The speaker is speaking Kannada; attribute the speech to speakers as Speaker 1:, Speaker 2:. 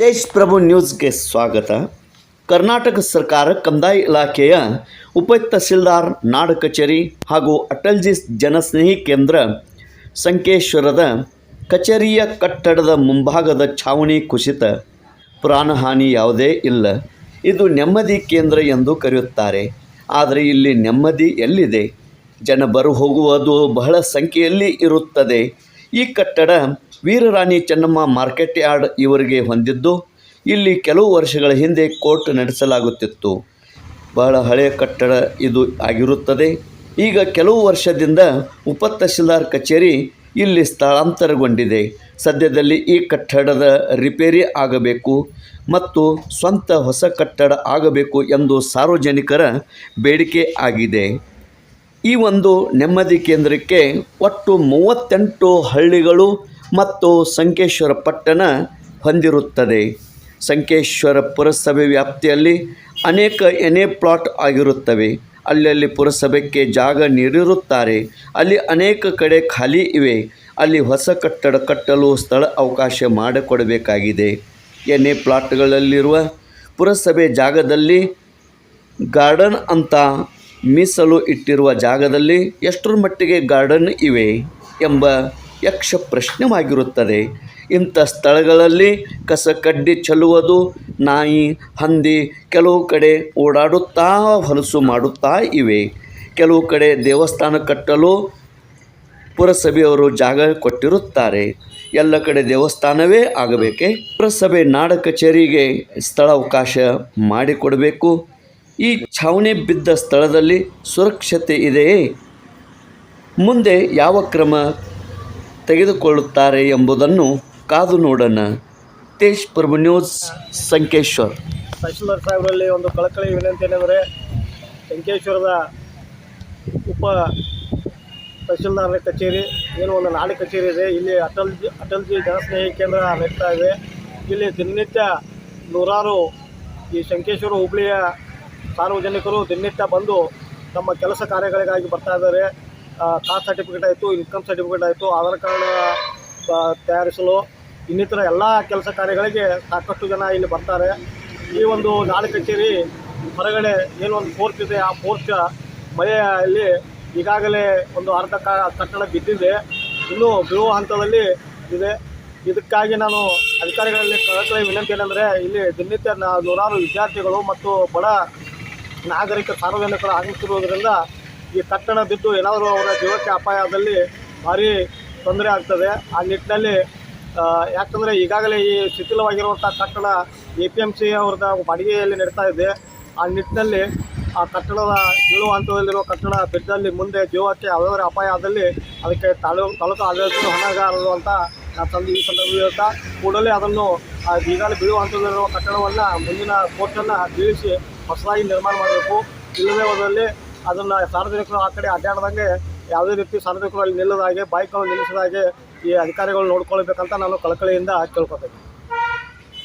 Speaker 1: ತೇಜ್ ಪ್ರಭು ನ್ಯೂಸ್ಗೆ ಸ್ವಾಗತ. ಕರ್ನಾಟಕ ಸರ್ಕಾರ ಕಂದಾಯ ಇಲಾಖೆಯ ಉಪ ತಹಸೀಲ್ದಾರ್, ನಾಡ ಕಚೇರಿ ಹಾಗೂ ಅಟಲ್ಜಿ ಜನಸ್ನೇಹಿ ಕೇಂದ್ರ ಸಂಕೇಶ್ವರದ ಕಚೇರಿಯ ಕಟ್ಟಡದ ಮುಂಭಾಗದ ಛಾವಣಿ ಕುಸಿತ. ಪ್ರಾಣಹಾನಿ ಯಾವುದೇ ಇಲ್ಲ. ಇದು ನೆಮ್ಮದಿ ಕೇಂದ್ರ ಎಂದು ಕರೆಯುತ್ತಾರೆ. ಆದರೆ ಇಲ್ಲಿ ನೆಮ್ಮದಿ ಎಲ್ಲಿದೆ? ಜನ ಬರು ಹೋಗುವುದು ಬಹಳ ಸಂಖ್ಯೆಯಲ್ಲಿ ಇರುತ್ತದೆ. ಈ ಕಟ್ಟಡ ವೀರರಾಣಿ ಚೆನ್ನಮ್ಮ ಮಾರ್ಕೆಟ್ ಯಾರ್ಡ್ ಇವರಿಗೆ ಹೊಂದಿದ್ದು, ಇಲ್ಲಿ ಕೆಲವು ವರ್ಷಗಳ ಹಿಂದೆ ಕೋರ್ಟ್ ನಡೆಸಲಾಗುತ್ತಿತ್ತು. ಬಹಳ ಹಳೆಯ ಕಟ್ಟಡ ಇದು ಆಗಿರುತ್ತದೆ. ಈಗ ಕೆಲವು ವರ್ಷದಿಂದ ಉಪ ತಹಶೀಲ್ದಾರ್ ಕಚೇರಿ ಇಲ್ಲಿ ಸ್ಥಳಾಂತರಗೊಂಡಿದೆ. ಸದ್ಯದಲ್ಲಿ ಈ ಕಟ್ಟಡದ ರಿಪೇರಿ ಆಗಬೇಕು ಮತ್ತು ಸ್ವಂತ ಹೊಸ ಕಟ್ಟಡ ಆಗಬೇಕು ಎಂದು ಸಾರ್ವಜನಿಕರ ಬೇಡಿಕೆ ಆಗಿದೆ. ಈ ಒಂದು ನೆಮ್ಮದಿ ಕೇಂದ್ರಕ್ಕೆ ಒಟ್ಟು ಮೂವತ್ತೆಂಟು ಹಳ್ಳಿಗಳು ಮತ್ತು ಸಂಕೇಶ್ವರ ಪಟ್ಟಣ ಹೊಂದಿರುತ್ತದೆ. ಸಂಕೇಶ್ವರ ಪುರಸಭೆ ವ್ಯಾಪ್ತಿಯಲ್ಲಿ ಅನೇಕ ಎನೆ ಪ್ಲಾಟ್ ಆಗಿರುತ್ತವೆ. ಅಲ್ಲಲ್ಲಿ ಪುರಸಭೆಗೆ ಜಾಗ ನೀಡಿರುತ್ತಾರೆ. ಅಲ್ಲಿ ಅನೇಕ ಕಡೆ ಖಾಲಿ ಇವೆ. ಅಲ್ಲಿ ಹೊಸ ಕಟ್ಟಡ ಕಟ್ಟಲು ಸ್ಥಳ ಅವಕಾಶ ಮಾಡಿಕೊಡಬೇಕಾಗಿದೆ. ಎನೆ ಪ್ಲಾಟ್ಗಳಲ್ಲಿರುವ ಪುರಸಭೆ ಜಾಗದಲ್ಲಿ ಗಾರ್ಡನ್ ಅಂತ ಮೀಸಲು ಇಟ್ಟಿರುವ ಜಾಗದಲ್ಲಿ ಎಷ್ಟರ ಮಟ್ಟಿಗೆ ಗಾರ್ಡನ್ ಇವೆ ಎಂಬ ಯಕ್ಷ ಪ್ರಶ್ನವಾಗಿರುತ್ತದೆ. ಇಂಥ ಸ್ಥಳಗಳಲ್ಲಿ ಕಸ ಕಡ್ಡಿ ಚೆಲ್ಲುವುದು ನಾಯಿ, ಹಂದಿ ಕೆಲವು ಕಡೆ ಓಡಾಡುತ್ತಾ, ಹೊಲಸು ಮಾಡುತ್ತಾ ಇವೆ. ಕೆಲವು ಕಡೆ ದೇವಸ್ಥಾನ ಕಟ್ಟಲು ಪುರಸಭೆಯವರು ಜಾಗ ಕೊಟ್ಟಿರುತ್ತಾರೆ. ಎಲ್ಲ ಕಡೆ ದೇವಸ್ಥಾನವೇ ಆಗಬೇಕೆ? ಪುರಸಭೆ ನಾಡ ಕಚೇರಿಗೆ ಸ್ಥಳಾವಕಾಶ ಮಾಡಿಕೊಡಬೇಕು. ಈ ಛಾವಣಿ ಬಿದ್ದ ಸ್ಥಳದಲ್ಲಿ ಸುರಕ್ಷತೆ ಇದೆಯೇ? ಮುಂದೆ ಯಾವ ಕ್ರಮ ತೆಗೆದುಕೊಳ್ಳುತ್ತಾರೆ ಎಂಬುದನ್ನು ಕಾದು ನೋಡೋಣ. ತೇಜ್ ಪ್ರಭು ನ್ಯೂಸ್, ಸಂಕೇಶ್ವರ್.
Speaker 2: ತಹಶೀಲ್ದಾರ್ ಸಾಹೇಬರಲ್ಲಿ ಒಂದು ಕಳಕಳಿ ವಿನಂತಿ ಏನೆಂದರೆ, ಸಂಕೇಶ್ವರದ ಉಪ ತಹಶೀಲ್ದಾರ ಕಚೇರಿ, ಏನು ಒಂದು ನಾಡಿ ಕಚೇರಿ ಇದೆ. ಇಲ್ಲಿ ಅಟಲ್ಜಿ ಅಟಲ್ಜಿ ಜನಸ್ನೇಹಿ ಕೇಂದ್ರ ನಡೀತಾ ಇದೆ. ಇಲ್ಲಿ ದಿನನಿತ್ಯ ನೂರಾರು ಈ ಸಂಕೇಶ್ವರ ಹುಬ್ಳಿಯ ಸಾರ್ವಜನಿಕರು ದಿನನಿತ್ಯ ಬಂದು ತಮ್ಮ ಕೆಲಸ ಕಾರ್ಯಗಳಿಗಾಗಿ ಬರ್ತಾ ಇದ್ದಾರೆ. ಕಾಸ್ಟ್ ಸರ್ಟಿಫಿಕೇಟ್ ಆಯಿತು, ಇನ್ಕಮ್ ಸರ್ಟಿಫಿಕೇಟ್ ಆಯಿತು, ಆಧಾರ್ ಕಾರ್ಡ್ ತಯಾರಿಸಲು ಇನ್ನಿತರ ಎಲ್ಲ ಕೆಲಸ ಕಾರ್ಯಗಳಿಗೆ ಸಾಕಷ್ಟು ಜನ ಇಲ್ಲಿ ಬರ್ತಾರೆ. ಈ ಒಂದು ನಾಡ ಕಚೇರಿ ಹೊರಗಡೆ ಏನು ಒಂದು ಫೋರ್ಸ್ ಇದೆ, ಆ ಫೋರ್ಸ್ ಮಳೆಯಲ್ಲಿ ಈಗಾಗಲೇ ಒಂದು ಅರ್ಧ ಕಟ್ಟಡ ಬಿದ್ದಿದೆ. ಇನ್ನೂ ಬೀಳುವ ಹಂತದಲ್ಲಿ ಇದೆ. ಇದಕ್ಕಾಗಿ ನಾನು ಅಧಿಕಾರಿಗಳಲ್ಲಿ ಕಳಕಳಿ ವಿನಂತಿ ಏನಂದರೆ, ಇಲ್ಲಿ ದಿನನಿತ್ಯ ನೂರಾರು ವಿದ್ಯಾರ್ಥಿಗಳು ಮತ್ತು ಬಡ ನಾಗರಿಕ ಸಾರ್ವಜನಿಕರು ಆಗಮಿಸಿರುವುದರಿಂದ ಈ ಕಟ್ಟಡ ಬಿದ್ದು ಏನಾದರೂ ಅವರ ಜೀವಕ್ಕೆ ಅಪಾಯದಲ್ಲಿ ಭಾರಿ ತೊಂದರೆ ಆಗ್ತದೆ. ಆ ನಿಟ್ಟಿನಲ್ಲಿ ಯಾಕಂದರೆ ಈಗಾಗಲೇ ಈ ಶಿಥಿಲವಾಗಿರುವಂಥ ಕಟ್ಟಡ ಎ ಪಿ ಎಂ ಸಿ ಅವ್ರದ ಬಾಡಿಗೆಯಲ್ಲಿ ನಡೀತಾ ಇದೆ. ಆ ನಿಟ್ಟಿನಲ್ಲಿ ಆ ಕಟ್ಟಡದ ಬೀಳುವ ಹಂತದಲ್ಲಿರುವ ಕಟ್ಟಡ ಬಿದ್ದಲ್ಲಿ ಮುಂದೆ ಜೀವಕ್ಕೆ ಯಾವುದಾದ್ರೂ ಅಪಾಯ ಆದಲ್ಲಿ ಅದಕ್ಕೆ ತಾಲೂಕು ತಾಲೂಕು ಆಡಳಿತ ಹೊಣೆಗಾರರು ಅಂತ ತಂದು ಈ ಸಂದರ್ಭದಲ್ಲಿ ಹೇಳ್ತಾ, ಕೂಡಲೇ ಅದನ್ನು ಈಗಾಗಲೇ ಬೀಳುವ ಹಂತದಲ್ಲಿರುವ ಕಟ್ಟಡವನ್ನು ಮುಂದಿನ ಕೋರ್ಟನ್ನು ಬೀಳಿಸಿ ಹೊಸದಾಗಿ ನಿರ್ಮಾಣ ಮಾಡಬೇಕು. ಇಲ್ಲದೇ ಹೋದಲ್ಲಿ ಅದನ್ನು ಸಾರ್ವಜನಿಕರು ಆ ಕಡೆ ಅಡ್ಡಾಡ್ದಂಗೆ ಯಾವುದೇ ರೀತಿ ಸಾರ್ವಜನಿಕರು ಅಲ್ಲಿ ನಿಲ್ಲದಾಗೆ ಬೈಕ್ಗಳು ನಿಲ್ಲಿಸಿದ ಹಾಗೆ ಈ ಅಧಿಕಾರಿಗಳು ನೋಡ್ಕೊಳ್ಬೇಕಂತ ನಾನು ಕಳಕಳಿಯಿಂದ ಕೇಳ್ಕೊತೇನೆ.